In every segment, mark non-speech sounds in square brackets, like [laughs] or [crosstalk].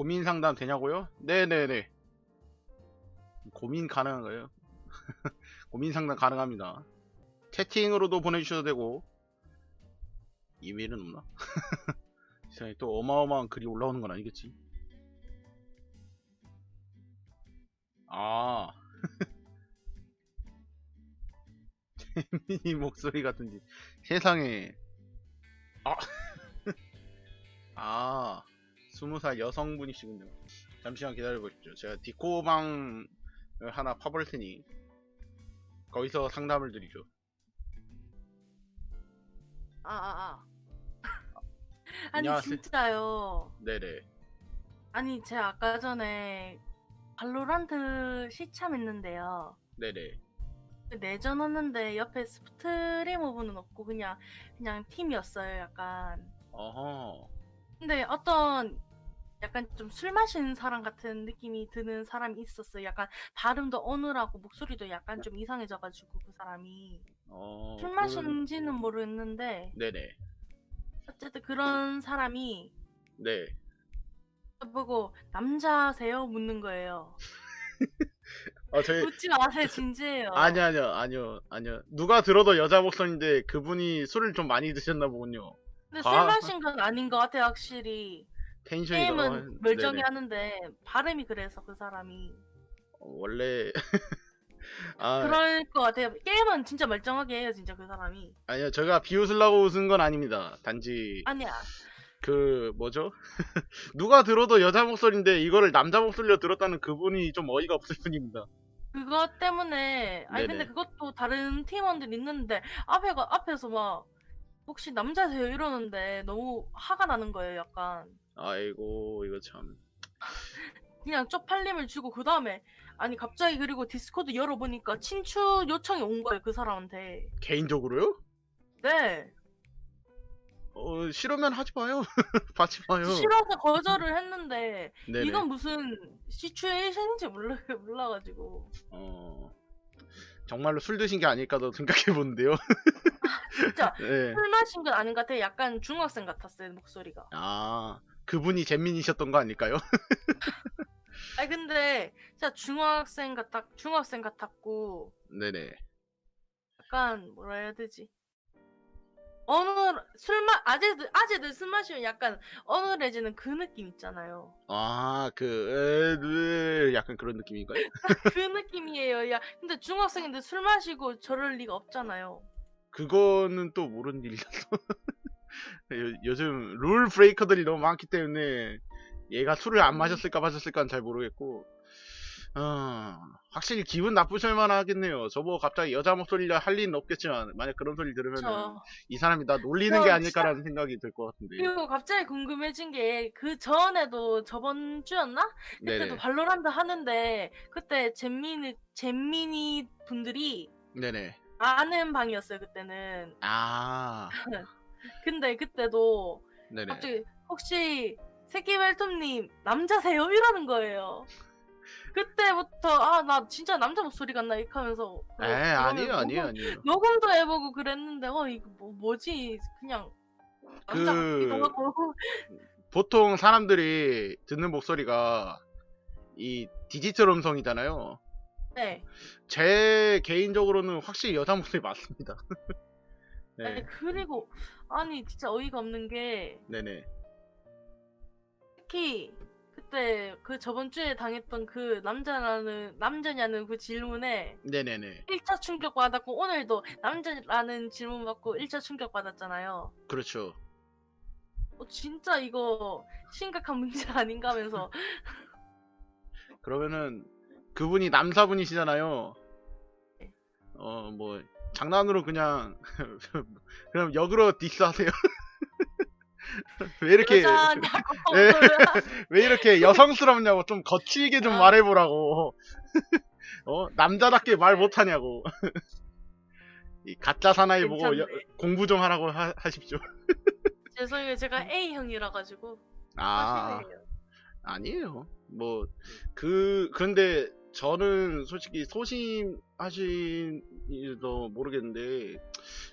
고민 상담 되냐고요? 네네네. 고민 가능한가요? [laughs] 고민 상담 가능합니다. 채팅으로도 보내주셔도 되고 이메일은 없나? [laughs] 세상에 또 어마어마한 글이 올라오는 건 아니겠지? 아 [laughs] 재민이 목소리 같은지 세상에 아 아, 스무 살 여성분이시군요. 잠시만 기다려 보십시오. 제가 디코방을 하나 파볼 테니 거기서 상담을 드리죠. 아, 아, 아. [laughs] 아니, 안녕하세요. 진짜요. 네네. 아니, 제가 아까 전에 발로란트 시참했는데요. 네네. 내전 왔는데 옆에 스트리머분은 없고 그냥 그냥 팀이었어요, 약간. 어허. 근데 어떤 약간 좀 술 마시는 사람 같은 느낌이 드는 사람이 있었어요. 약간 발음도 어눌하고 목소리도 약간 좀 이상해져가지고 그 사람이 어. 술 마시는지는 모르겠는데 네네. 어쨌든 그런 사람이 네. 보고 남자세요? 묻는 거예요. [laughs] 어, 저희 묻지 마세요, 진지해요. 아니 아니요 아니요 아니요 누가 들어도 여자 목소리인데 그분이 술을 좀 많이 드셨나 보군요. 근데 아. 술 마신 건 아닌 것 같아요, 확실히. 텐션이 게임은 멀쩡히 네네. 하는데 발음이 그래서 그 사람이 어, 원래 [laughs] 아 그럴 것 같아요. 게임은 진짜 멀쩡하게 해요, 진짜 그 사람이. 아니요 제가 비웃으려고 웃은 건 아닙니다. 단지 아니야. 그 뭐죠? [laughs] 누가 들어도 여자 목소리인데 이거를 남자 목소리로 들었다는 그분이 좀 어이가 없을 뿐입니다. 그것 때문에 아니 네네. 근데 그것도 다른 팀원들 있는데 앞에가 앞에서 막 혹시 남자세요 이러는데 너무 화가 나는 거예요, 약간. 아이고 이거 참. 그냥 쪽팔림을 주고 그 다음에 아니 갑자기 그리고 디스코드 열어보니까 친추 요청이 온 거예요 그 사람한테 개인적으로요? 네 어 싫으면 하지 마요. [laughs] 받지 마요. 싫어서 거절을 했는데 네네. 이건 무슨 시츄에이션인지 몰라 몰라가지고 어 정말로 술 드신 게 아닐까도 [laughs] 생각해 보는데요. 진짜 [laughs] 네. 술 마신 건 아닌 것 같아요 약간 중학생 같았어요 목소리가 아 그분이 잼민이셨던 거 아닐까요? [laughs] 아니 근데 진짜 중학생 같았 중학생 같았고 네네. 약간 뭐라 해야 되지 어느 술마 아재들 아재들 술 마시면 약간 어눌해지는 그 느낌 있잖아요. 아그 애들 약간 그런 느낌인가요? [laughs] 그 느낌이에요. 야, 근데 중학생인데 술 마시고 저럴 리가 없잖아요. 그거는 또 모르는 일이라서 [laughs] 요, 요즘 룰 브레이커들이 너무 많기 때문에 얘가 술을 안 마셨을까 마셨을까는 잘 모르겠고 어, 확실히 기분 나쁘실 만 하겠네요 저보고 갑자기 여자 목소리라 할 리는 없겠지만 만약 그런 소리 들으면 저 이 사람이 나 놀리는 저 게 아닐까라는 생각이 들 것 같은데 그리고 갑자기 궁금해진 게 그 전에도 저번 주였나? 그때도 네네 발로란트 하는데 그때 잼민이 잼민이 분들이 네네 아는 방이었어요 그때는. 아 [laughs] 근데 그때도 네네 갑자기 혹시 새끼발톱님 남자세요? 이러는 거예요. 그때부터 아 나 진짜 남자 목소리 같나 이렇게 하면서 에 아니에요 그러면 아니에요 녹음- 아니에요 녹음도 해보고 그랬는데 어 이거 뭐, 뭐지 그냥 남자 그- 같기도 하고 보통 사람들이 듣는 목소리가 이 디지털 음성이잖아요 네. 제 개인적으로는 확실히 여자 목소리 맞습니다. [laughs] 네, 아니, 그리고 아니 진짜 어이가 없는 게 네네. 특히 그때 그 저번 주에 당했던 그 남자라는 남자냐는 그 질문에 네네네. 1차 충격 받았고 오늘도 남자라는 질문 받고 1차 충격 받았잖아요. 그렇죠. 어, 진짜 이거 심각한 문제 [laughs] 아닌가 하면서 [laughs] 그러면은 그분이 남사분이시잖아요. 네. 어, 뭐 장난으로 그냥 [laughs] 그럼 역으로 디스하세요. [laughs] 왜 이렇게 여자냐고 [laughs] 네. 왜 이렇게 여성스럽냐고 좀 거칠게 좀 아. 말해보라고. [laughs] 어 남자답게 말 못하냐고. 이 가짜 사나이 보고 여- 괜찮네. 공부 좀 하라고 하, 하십시오. 죄송해요 제가 A형이라 가지고 아 사실이에요. 아니에요. 뭐 그 그런데 저는 솔직히 소심하신 지도 모르겠는데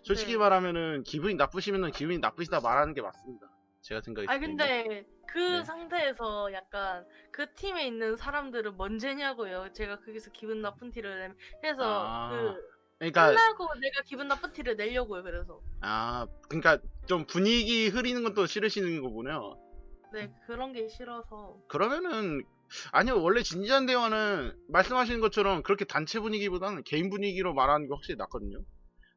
솔직히 네. 말하면은 기분이 나쁘시면은 기분이 나쁘시다 말하는 게 맞습니다. 제가 생각했을 아 때. 근데 그 네. 상태에서 약간 그 팀에 있는 사람들은 뭔죄냐고요. 제가 거기서 기분 나쁜 티를 내면 그래서 아, 그 그러니까 끝나고 내가 기분 나쁜 티를 내려고요. 그래서 아 그러니까 좀 분위기 흐리는 것도 싫으시는 거군요. 네 그런 게 싫어서 그러면은 아니요 원래 진지한 대화는 말씀하시는 것처럼 그렇게 단체 분위기보다는 개인 분위기로 말하는 게 확실히 낫거든요.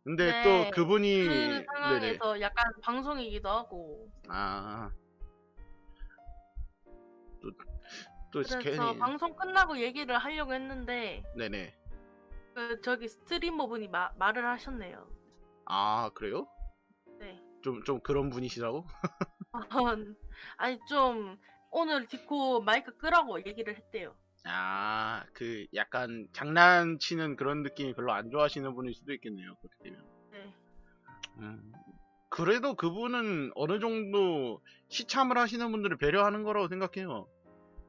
근데 네, 또 그분이 그 네네 상황에서 약간 방송이기도 하고 아. 또, 또 그래서 괜히, 방송 끝나고 얘기를 하려고 했는데 네네. 그 저기 스트리머 분이 마- 말을 하셨네요. 아, 그래요? 네. 좀, 좀 그런 분이시라고? [laughs] 아니 좀 오늘 디코 마이크 끄라고 얘기를 했대요. 아, 그, 약간 장난치는 그런 느낌이 별로 안 좋아하시는 분일 수도 있겠네요. 그렇게 되면. 네. 음. 그래도 그분은 어느 정도 시참을 하시는 분들을 배려하는 거라고 생각해요.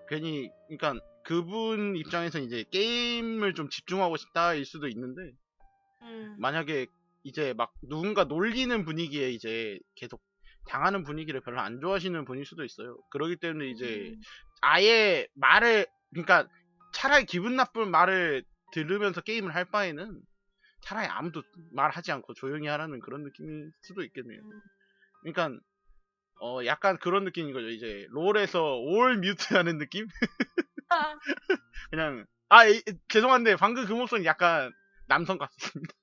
괜히, 그러니까 그분 입장에서 이제 게임을 좀 집중하고 싶다일 수도 있는데, 음. 만약에 이제 막 누군가 놀리는 분위기에 이제 계속 당하는 분위기를 별로 안 좋아하시는 분일 수도 있어요. 그러기 때문에 이제 음. 아예 말을 그러니까 차라리 기분 나쁜 말을 들으면서 게임을 할 바에는 차라리 아무도 말하지 않고 조용히 하라는 그런 느낌일 수도 있겠네요. 음. 그러니까 어 약간 그런 느낌인 거죠. 이제 롤에서 올 뮤트하는 느낌? 아, [laughs] 그냥 아 이- 죄송한데 방금 그 목소리 약간 남성 같습니다.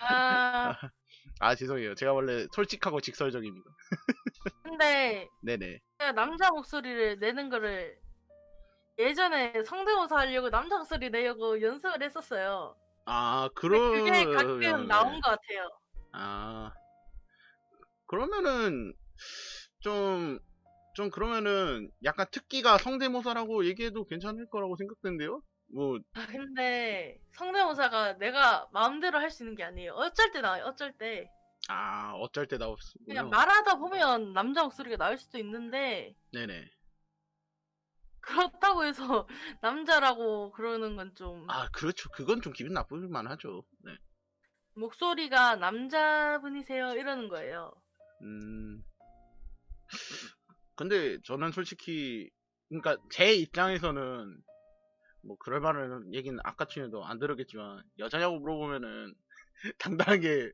아, 아 죄송해요. 제가 원래 솔직하고 직설적입니다. [laughs] 근데 네네. 제가 남자 목소리를 내는 거를 예전에 성대모사 하려고 남자 목소리 내려고 연습을 했었어요. 아 근데 그러 그게 가끔 나온 것 같아요. 아 그러면은 좀좀 그러면은 약간 특기가 성대모사라고 얘기해도 괜찮을 거라고 생각되는데요? 뭐 아, 근데 성대모사가 내가 마음대로 할 수 있는 게 아니에요. 어쩔 때 나와요. 어쩔 때. 아 어쩔 때수 그냥. 말하다 보면 남자 목소리가 나올 수도 있는데 네네. 그렇다고 해서 [laughs] 남자라고 그러는 건 좀 아 그렇죠. 그건 좀 기분 나쁠 만하죠. 네. 목소리가 남자분이세요 이러는 거예요. 음. 근데 저는 솔직히 그러니까 제 입장에서는 뭐 그럴 만한 얘기는 아까쯤에도 안 들었겠지만 여자냐고 물어보면은 [laughs] 당당하게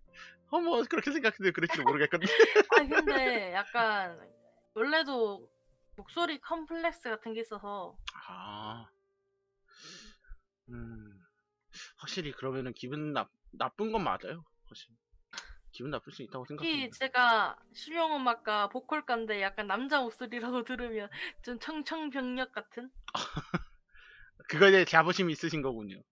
어뭐 그렇게 생각했는데 그럴지도 모르겠거든요. [laughs] 아 근데 [laughs] 약간 원래도 목소리 컴플렉스 같은 게 있어서 아, 음, 확실히 그러면은 기분 나, 나쁜 건 맞아요. 확실히. 기분 나쁠 수 있다고 특히 생각합니다. 제가 실용음악과 보컬가인데 약간 남자 목소리라고 들으면 좀 청청병력 같은 그거에 대해 자부심이 있으신 거군요.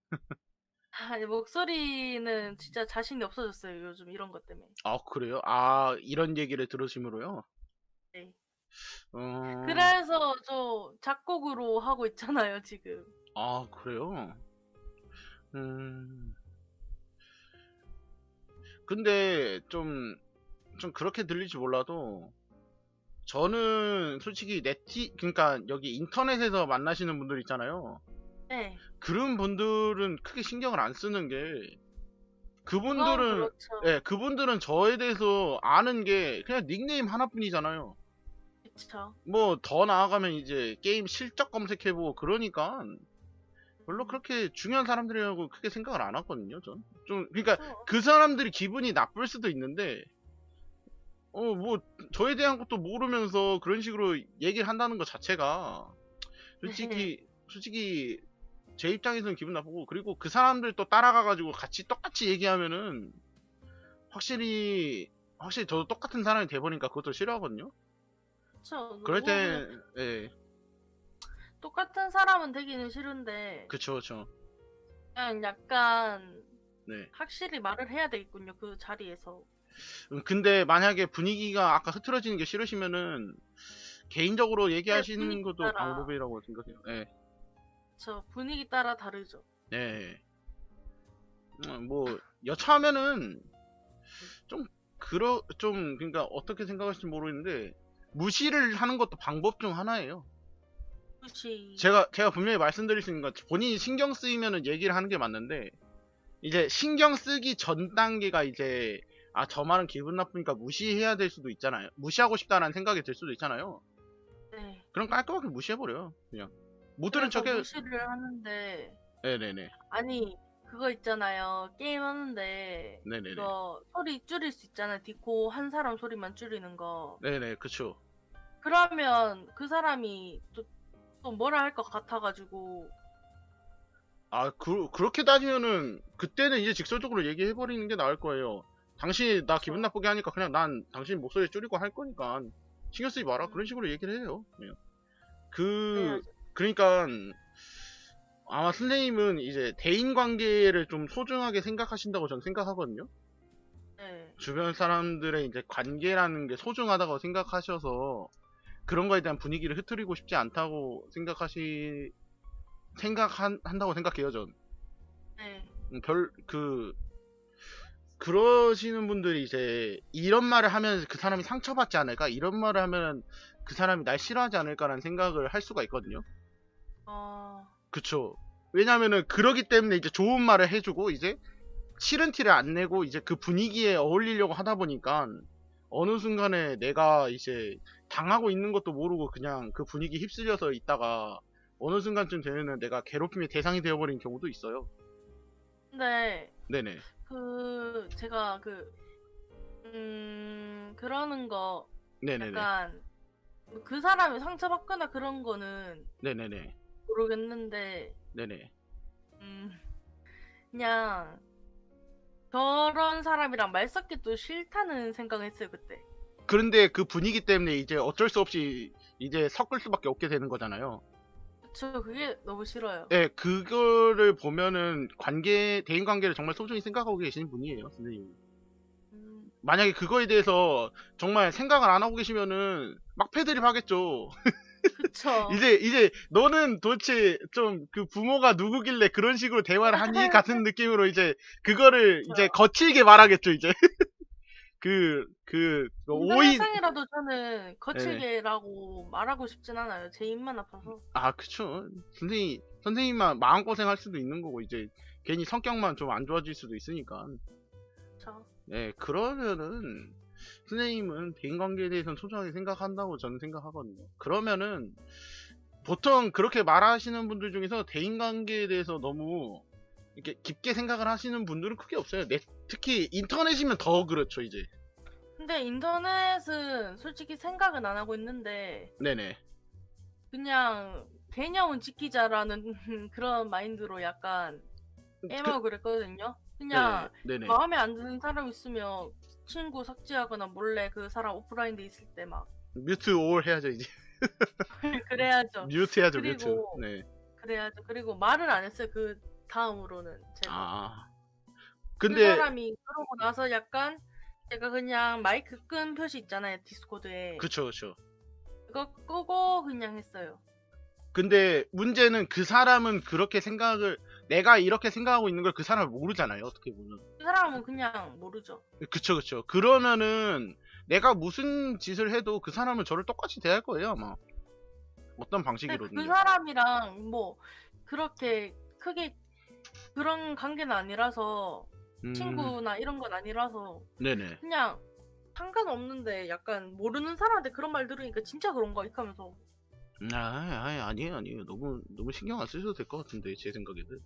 아, 목소리는 진짜 자신이 없어졌어요 요즘 이런 것 때문에 아, 그래요? 아, 이런 얘기를 들으시므로요? 네. 어, 그래서 저 작곡으로 하고 있잖아요 지금 아, 그래요? 음, 근데 좀, 좀 그렇게 들릴지 몰라도, 저는 솔직히 네티, 그러니까 여기 인터넷에서 만나시는 분들 있잖아요. 네 그런 분들은 크게 신경을 안 쓰는 게 그건 그분들은 그렇죠 예, 그분들은 저에 대해서 아는 게 그냥 닉네임 하나뿐이잖아요. 그쵸 뭐더 나아가면 이제 게임 실적 검색해보고 그러니까 별로 그렇게 중요한 사람들이라고 크게 생각을 안 하거든요. 전. 좀 그러니까 그쵸. 그 사람들이 기분이 나쁠 수도 있는데 어 뭐 저에 대한 것도 모르면서 그런 식으로 얘기를 한다는 것 자체가 솔직히 솔직히 제 입장에서는 기분 나쁘고 그리고 그 사람들 또 따라가가지고 같이 똑같이 얘기하면은 확실히 확실히 저도 똑같은 사람이 돼버리니까 그것도 싫어하거든요. 그쵸 그럴 때 예, 똑같은 사람은 되기는 싫은데 그쵸 그쵸. 그냥 약간 네. 확실히 말을 해야 되겠군요 그 자리에서 음, 근데 만약에 분위기가 아까 흐트러지는 게 싫으시면은 개인적으로 얘기하시는 분위기 것도 따라. 방법이라고 생각해요. 예. 저 분위기 따라 다르죠 네. 음, 뭐 여차하면은 좀 그러 좀 그러니까 어떻게 생각하실지 모르겠는데 무시를 하는 것도 방법 중 하나예요. 혹시 제가 제가 분명히 말씀드릴 수 있는 건 본인이 신경 쓰이면은 얘기를 하는 게 맞는데 이제 신경 쓰기 전 단계가 이제 아 저 말은 기분 나쁘니까 무시해야 될 수도 있잖아요. 무시하고 싶다는 생각이 들 수도 있잖아요. 네. 그럼 깔끔하게 무시해버려요. 그냥 못 들은 그래서 척해. 무시를 하는데 네네네. 아니 그거 있잖아요. 게임 하는데 네네네. 그거 소리 줄일 수 있잖아요. 디코 한 사람 소리만 줄이는 거. 네네 그쵸. 그러면 그 사람이 또, 또 뭐라 할 것 같아가지고 아 그, 그렇게 따지면은 그때는 이제 직설적으로 얘기해버리는 게 나을 거예요. 당신이 나 기분 나쁘게 하니까 그냥 난 당신 목소리 줄이고 할 거니까 신경 쓰지 마라 그런 식으로 얘기를 해요. 그냥. 그 해야죠. 그러니까 아마 선생님은 이제 대인 관계를 좀 소중하게 생각하신다고 저는 생각하거든요. 네. 주변 사람들의 이제 관계라는 게 소중하다고 생각하셔서 그런 거에 대한 분위기를 흐트리고 싶지 않다고 생각하시 생각한다고 생각해요 전. 네. 음, 별, 그, 그러시는 분들이 이제 이런 말을 하면 그 사람이 상처받지 않을까? 이런 말을 하면 그 사람이 날 싫어하지 않을까라는 생각을 할 수가 있거든요. 어, 그쵸. 왜냐면은 그러기 때문에 이제 좋은 말을 해주고 이제 싫은 티를 안 내고 이제 그 분위기에 어울리려고 하다 보니까 어느 순간에 내가 이제 당하고 있는 것도 모르고 그냥 그 분위기 휩쓸려서 있다가 어느 순간쯤 되면은 내가 괴롭힘의 대상이 되어버린 경우도 있어요. 근데 네네. 그 제가 그 음, 그러는 거 네네네. 약간 그 사람이 상처받거나 그런 거는 네네네. 모르겠는데 네네. 음, 그냥 저런 사람이랑 말 섞기도 싫다는 생각을 했어요 그때. 그런데 그 분위기 때문에 이제 어쩔 수 없이 이제 섞을 수밖에 없게 되는 거잖아요. 저 그게 너무 싫어요. 네, 그거를 보면은 관계, 대인 관계를 정말 소중히 생각하고 계시는 분이에요, 선생님. 음, 만약에 그거에 대해서 정말 생각을 안 하고 계시면은 막 패드립 하겠죠. [laughs] 그쵸. [laughs] 이제, 이제 너는 도대체 좀 그 부모가 누구길래 그런 식으로 대화를 하니? [laughs] 같은 느낌으로 이제 그거를 이제 거칠게 말하겠죠, 이제. [laughs] 그, 그, 오인, 인상이라도 저는 거칠게라고 말하고 싶진 않아요. 제 입만 아파서. 아, 그쵸. 선생님, 선생님만 마음 고생 할 수도 있는 거고, 이제, 괜히 성격만 좀 안 좋아질 수도 있으니까. 저 네, 그러면은, 선생님은 대인관계에 대해서는 소중하게 생각한다고 저는 생각하거든요. 그러면은, 보통 그렇게 말하시는 분들 중에서 대인관계에 대해서 너무, 이렇게 깊게 생각을 하시는 분들은 크게 없어요. 네, 특히 인터넷이면 더 그렇죠, 이제. 근데 인터넷은 솔직히 생각은 안 하고 있는데 네네. 그냥 개념은 지키자라는 [laughs] 그런 마인드로 약간 애매하고 그랬거든요. 그냥 네네. 네네. 마음에 안 드는 사람 있으면 친구 삭제하거나 몰래 그 사람 오프라인돼 있을 때 막 뮤트 올 해야죠, 이제. [laughs] 그래야죠. 뮤트 해야죠, 뮤트. 그리고- 네. 그래야죠. 그리고 말을 안 했어요. 그 다음으로는 제가. 아. 그 근데, 사람이 그러고 나서 약간 제가 그냥 마이크 끈 표시 있잖아요 디스코드에 그쵸, 그쵸. 그거 끄고 그냥 했어요. 근데 문제는 그 사람은 그렇게 생각을 내가 이렇게 생각하고 있는 걸 그 사람을 모르잖아요 어떻게 보면. 그 사람은 그냥 모르죠. 그쵸 그쵸. 그러면은 내가 무슨 짓을 해도 그 사람은 저를 똑같이 대할 거예요 아마. 어떤 근데 방식으로든 그 사람이랑 뭐 그렇게 크게 그런 관계는 아니라서 음, 친구나 이런 건 아니라서 네네. 그냥 상관없는데 약간 모르는 사람한테 그런 말 들으니까 진짜 그런가 이렇게 하면서. 아, 아 아니에요 아니에요. 너무 너무 신경 안 쓰셔도 될 것 같은데 제 생각에는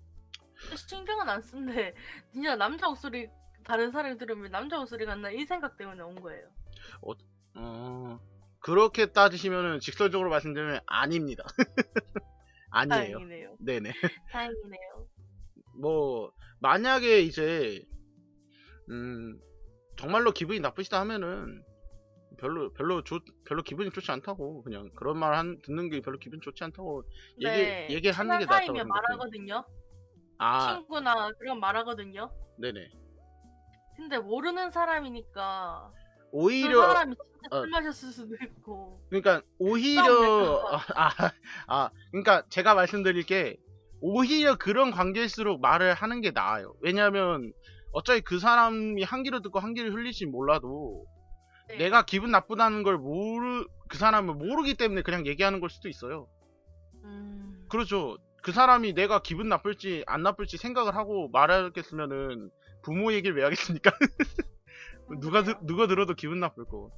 신경은 안 쓰는데 [laughs] 진짜 남자 목소리 다른 사람이 들으면 남자 목소리 같나 이 생각 때문에 온 거예요. 어 그렇게 따지시면은 직설적으로 말씀드리면 아닙니다 [laughs] 아니에요 다행이네요. 네네 [laughs] 다행이네요. 뭐 만약에 이제 음 정말로 기분이 나쁘시다 하면은 별로 별로 좋 별로 기분이 좋지 않다고 그냥 그런 말 한, 듣는 게 별로 기분 좋지 않다고 네, 얘기 얘기하는 게 낫다고 생각해요. 말하거든요. 아 친구나 그런 말하거든요. 네네 근데 모르는 사람이니까 그 오히려 사람이 진짜 어. 술 마셨을 수도 있고 그러니까 오히려 아, 아, 아 그러니까 제가 말씀드릴 게 오히려 그런 관계일수록 말을 하는 게 나아요. 왜냐하면 어차피 그 사람이 한 귀로 듣고 한 귀를 흘릴지 몰라도 네. 내가 기분 나쁘다는 걸 모르 그 사람을 모르기 때문에 그냥 얘기하는 걸 수도 있어요. 음, 그렇죠. 그 사람이 내가 기분 나쁠지 안 나쁠지 생각을 하고 말하겠으면은 부모 얘기를 왜 하겠습니까? [laughs] 누가 들. 누가 들어도 기분 나쁠 거.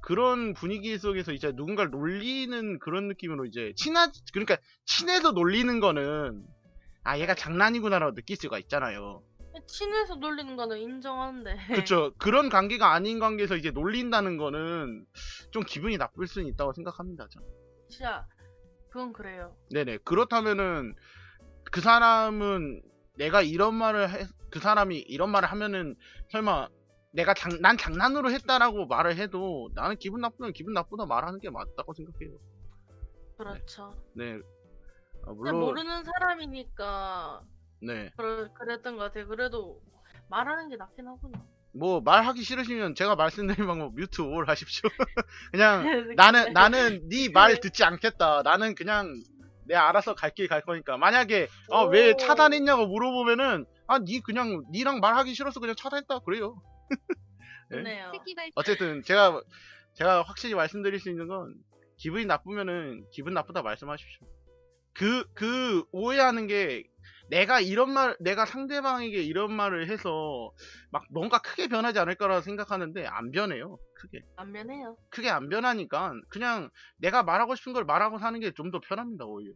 그런 분위기 속에서 이제 누군가를 놀리는 그런 느낌으로 이제 친하 그러니까 친해서 놀리는 거는 아 얘가 장난이구나라고 느낄 수가 있잖아요. 친해서 놀리는 거는 인정하는데. 그렇죠. 그런 관계가 아닌 관계에서 이제 놀린다는 거는 좀 기분이 나쁠 수는 있다고 생각합니다. 저는. 진짜 그건 그래요. 네네. 그렇다면은 그 사람은 내가 이런 말을 해, 그 사람이 이런 말을 하면은 설마 내가 장, 난 장난으로 했다라고 말을 해도 나는 기분 나쁘면 기분 나쁘다 말하는 게 맞다고 생각해요. 그렇죠. 네. 아, 근데 물론 모르는 사람이니까 네. 그랬던 것 같아요. 그래도 말하는 게 낫긴 하구나. 뭐 말하기 싫으시면 제가 말씀드린 방법 뮤트 올 하십시오. [laughs] 그냥 [laughs] 네. 나는 나는 [laughs] 네 말 듣지 않겠다. 나는 그냥 내 알아서 갈 길 갈 거니까. 만약에 아, 왜 오. 차단했냐고 물어보면은 아, 니 그냥 니랑 말하기 싫어서 그냥 차단했다 그래요. 네. 좋네요. 어쨌든 제가 제가 확실히 말씀드릴 수 있는 건 기분이 나쁘면은 기분 나쁘다 말씀하십시오. 그 그 오해하는 게 내가 이런 말 내가 상대방에게 이런 말을 해서 막 뭔가 크게 변하지 않을 거라 생각하는데 안 변해요. 크게. 안 변해요. 크게 안 변하니까 그냥 내가 말하고 싶은 걸 말하고 사는 게 좀 더 편합니다 오히려